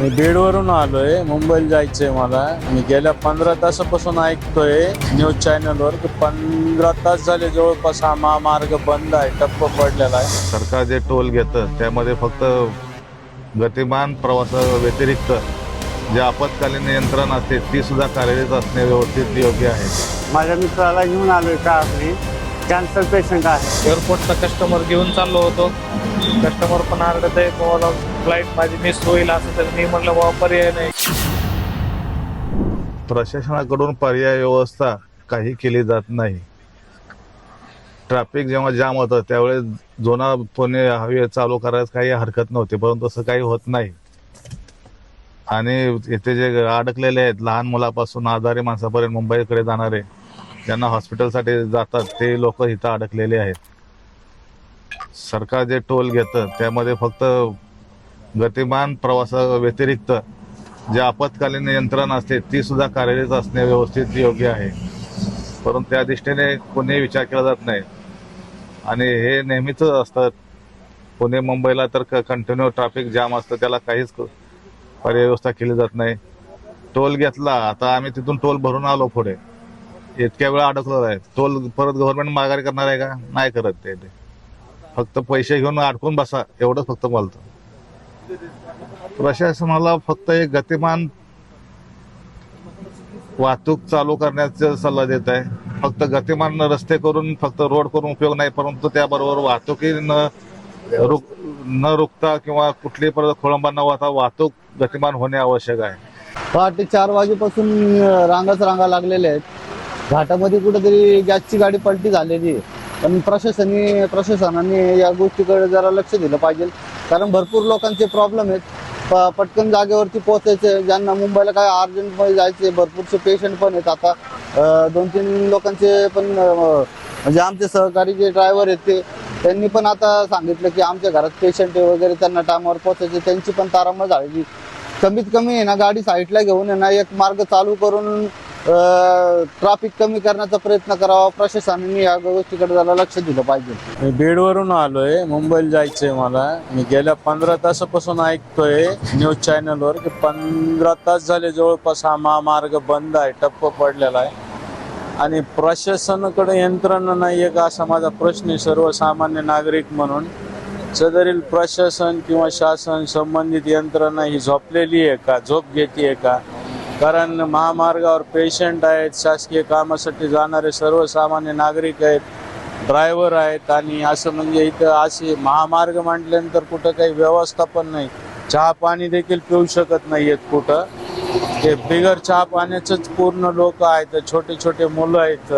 मी बीडवरून आलोय. मुंबईला जायचंय मला. मी गेल्या पंधरा तासापासून ऐकतोय न्यूज चॅनलवर की पंधरा तास झाले जवळपास हा महामार्ग बंद आहे टप्प पडलेला आहे. सरकार जे टोल घेतं त्यामध्ये फक्त गतिमान प्रवासा व्यतिरिक्त जे आपत्कालीन यंत्रण असते ती सुद्धा कार्यरत असणे व्यवस्थित योग्य आहे. माझ्या मित्राला घेऊन आलोय का आपली? कॅन्सर पेशंट आहे. एअरपोर्टचा कस्टमर घेऊन चाललो होतो. कस्टमर पण आरडत आहे मला फ्लाईट माझी मिस होईल असं तर मी म्हटलं बाबा पर्याय नाही. प्रशासनाकडून पर्याय व्यवस्था काही केली जात नाही. ट्रॅफिक जेव्हा जाम होतं त्यावेळेस जुना पुणे हवे चालू करायला काही हरकत नव्हती परंतु तसं काही होत नाही. आणि इथे जे अडकलेले आहेत लहान मुलापासून आजारी माणसापर्यंत मुंबईकडे जाणारे ज्यांना हॉस्पिटलसाठी जातात ते लोक इथं अडकलेले आहेत. सरकार जे टोल घेतं त्यामध्ये फक्त गतिमान प्रवासाव्यतिरिक्त जे आपत्कालीन यंत्रण असते ती सुद्धा कार्यरत असणे व्यवस्थित योग्य आहे. परंतु त्या दृष्टीने कोणीही विचार केला जात नाही. आणि हे नेहमीच असतं. पुणे मुंबईला तर कंटिन्यू ट्रॅफिक जाम असतं त्याला काहीच क- पर्याय व्यवस्था केली जात नाही. टोल घेतला आता आम्ही तिथून टोल भरून आलो पुढे. इतक्या वेळा अडकलो आहे तोल परत गव्हर्नमेंट माघारी करणार आहे का? नाही करत ते फक्त पैसे घेऊन अडकून बसा. एवढंच फक्त बोलतं. प्रशासनाला फक्त एक गतिमान वाहतूक चालू करण्याचा सल्ला देत आहे. फक्त गतिमान रस्ते करून फक्त रोड करून उपयोग नाही परंतु त्याबरोबर वाहतुकी न रुक न रुकता किंवा कुठलीही परत खोळंबा न वाहता वाहतूक गतिमान होणे आवश्यक आहे. पहाटे चार वाजेपासून रांगाच रांगा लागलेल्या आहेत. घाटामध्ये कुठेतरी गॅसची गाडी पलटी झालेली आहे. पण प्रशासनी प्रशासनाने या गोष्टीकडे जरा लक्ष दिलं पाहिजे. कारण भरपूर लोकांचे प्रॉब्लेम आहेत. प- पटकन जागेवरती पोहोचायचे. ज्यांना मुंबईला काय अर्जंटमध्ये जायचे भरपूरचे पेशंट पण आहेत आता. दोन तीन लोकांचे पण म्हणजे आमचे सहकारी जे ड्रायव्हर आहेत ते त्यांनी पण आता सांगितलं की आमच्या घरात पेशंट आहे वगैरे त्यांना टायमावर पोहोचायचे. त्यांची पण तारांबळ झालेली. कमीत कमी आहे ना गाडी साईडला घेऊन आहे ना एक मार्ग चालू करून ट्रॅफिक कमी करण्याचा प्रयत्न करावा. प्रशासनाने या गोष्टीकडे जरा लक्ष दिलं पाहिजे. मी बीडवरून आलोय. मुंबईला जायचंय मला. मी गेल्या पंधरा तासापासून ऐकतोय न्यूज चॅनलवर की पंधरा तास झाले जवळपास हा महामार्ग बंद आहे. टप्प पडलेला आहे. आणि प्रशासनाकडे यंत्रणा नाही आहे का असा माझा प्रश्न आहे. सर्वसामान्य नागरिक म्हणून सदरील प्रशासन किंवा शासन संबंधित यंत्रणा ही झोपलेली आहे का? झोप घेते का? कारण महामार्गावर पेशंट आहेत शासकीय कामासाठी जाणारे सर्वसामान्य नागरिक आहेत ड्रायव्हर आहेत आणि असं म्हणजे इथं असे महामार्ग म्हटल्यानंतर कुठं काही व्यवस्थापन नाही. चहा पाणी देखील पिऊ शकत नाही आहेत कुठं. ते बिगर चहा पाण्याचंच पूर्ण लोक आहेत छोटे छोटे मुलं आहेत.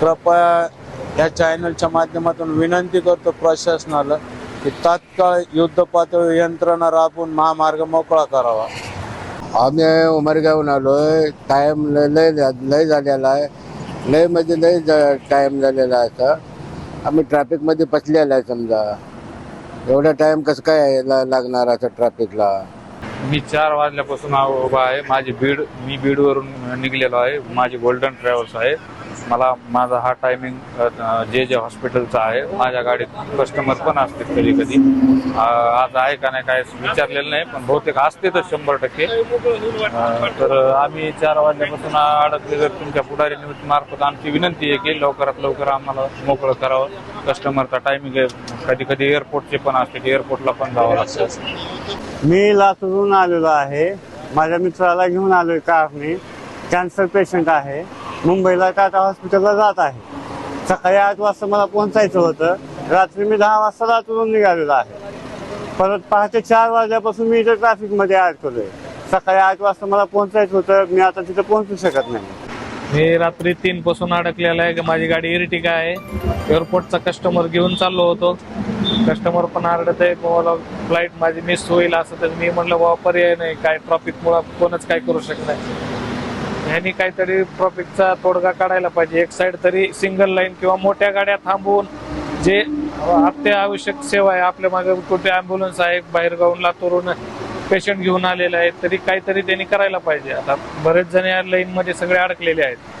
कृपया ह्या चॅनलच्या माध्यमातून विनंती करतो प्रशासनाला की तात्काळ युद्ध पातळी यंत्रणा राबवून महामार्ग मोकळा करावा. आम्ही उमरगावून आलो आहे. लय लय लय झालेला आहे. लय म्हणजे लय टाईम झालेला आहे आता. आम्ही ट्रॅफिकमध्ये फसलेला आहे समजा. एवढा टाईम कसं काय लागणार असं ट्रॅफिकला मी चार वाजल्यापासून उभा आहे. माझी बीड मी बीडवरून निघलेलो आहे. माझी गोल्डन ट्रॅव्हल्स आहे. मला माझा हा टायमिंग जे जे हॉस्पिटलचा आहे माझ्या गाडीत कस्टमर पण असतील कधी कधी. आज आहे का नाही काय विचारलेलं नाही पण बहुतेक असते तर शंभर टक्के. तर आम्ही चार वाजल्यापासून अडकले जर तुमच्या पुढारी निवृत्ती मार्फत आमची विनंती आहे की लवकरात लवकर आम्हाला मोकळं करावं. कस्टमरचा टायमिंग आहे. कधी कधी एअरपोर्टचे पण असते एअरपोर्टला पण जावं लागतं. मी लातूरून आलेलो आहे. माझ्या मित्राला घेऊन आलोय कारने. कॅन्सर पेशंट आहे. मुंबईला टाटा हॉस्पिटलला जात आहे. सकाळी आठ वाजता मला पोहोचायचं होतं. रात्री मी दहा वाजता लातूरून निघालेलो आहे. परत पहाटे चार वाजल्यापासून मी इथं ट्रॅफिकमध्ये अडकलोय सकाळी आठ वाजता मला पोहोचायचं होतं. मी आता तिथे पोहोचू शकत नाही. मी रात्री तीन पासून अडकलेला आहे माझी गाडी इरटिका आहे? एअरपोर्टचा कस्टमर घेऊन चाललो होतो. कस्टमर पण आरडत आहे. मला फ्लाईट माझी मिस होईल असं तर मी म्हटलं बाबा पर्याय नाही. काय ट्रॉफिकमुळं कोणच काय करू शकत नाही. ह्यांनी काहीतरी ट्रॉफिकचा तोडगा काढायला पाहिजे. एक साईड तरी सिंगल लाईन किंवा मोठ्या गाड्या थांबवून जे अत्यावश्यक सेवा आहे आपल्या मागे कुठे ॲम्ब्युलन्स आहे बाहेर गावून लातूरून पेशंट घेऊन आलेले आहेत तरी काहीतरी त्यांनी करायला पाहिजे. आता बरेच जण या लाईनमध्ये सगळे अडकलेले आहेत.